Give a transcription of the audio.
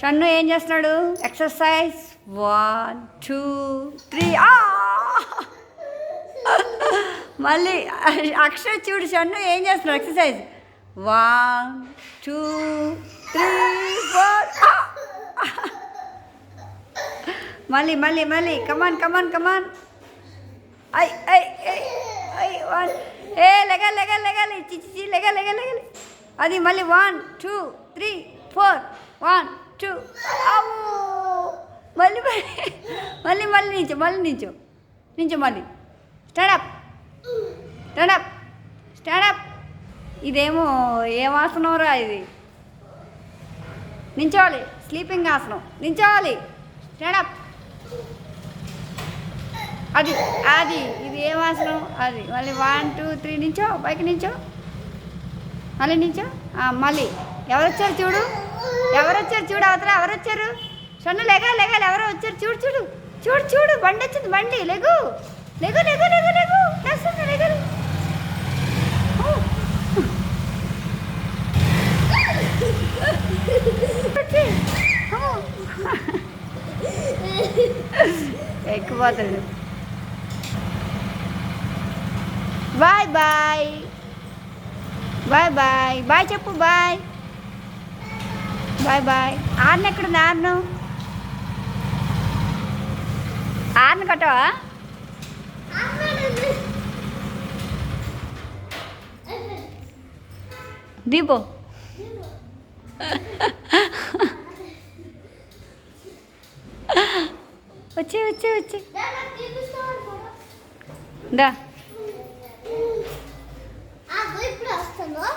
షన్ను ఏం చేస్తున్నాడు? Exercise one two three మళ్ళీ అక్షయ్ చూడు షన్ను ఏం చేస్తున్నాడు? Exercise one two three four మళ్ళీ మళ్ళీ మళ్ళీ. Come on come on come on I ఐ ఐ ఐ వన్. ఏ లెగాలి లెగాలి లెగాలి చిచి లెగ లెగ లెగాలి అది మళ్ళీ one two three four one two మళ్ళీ మళ్ళీ మళ్ళీ మళ్ళీ నించో మళ్ళీ. నించో నించో మళ్ళీ స్టాండప్ స్టాండప్ స్టాండప్ ఇదేమో ఏం ఆసనం రా ఇది? నించోవాలి స్లీపింగ్ ఆసనం. నించోవాలి స్టాండప్ అది అది ఇది ఏం ఆసనం? అది. మళ్ళీ వన్ టూ త్రీ నించో పైకి నించో మళ్ళీ నించో మళ్ళీ. ఎవరు వచ్చారు చూడు? ఎవరు వచ్చారు చూడు అవతల ఎవరు వచ్చారు సొన్ను లెగాలి లెగాలి ఎవరో వచ్చారు? చూడు చూడు చూడు చూడు బండి వచ్చింది బండి లెగు లెగు లెగు లెగు లెగు లేస్తుంది లెగలు ఎక్కిపోతాడు bye bye. Bye bye. Bye చెప్పు బాయ్. Bye bye. ఆర్న ఎక్కడుంది? ఆర్ను ఆర్ను కట్టవా? దీపో. వచ్చే వచ్చే వచ్చే. దా.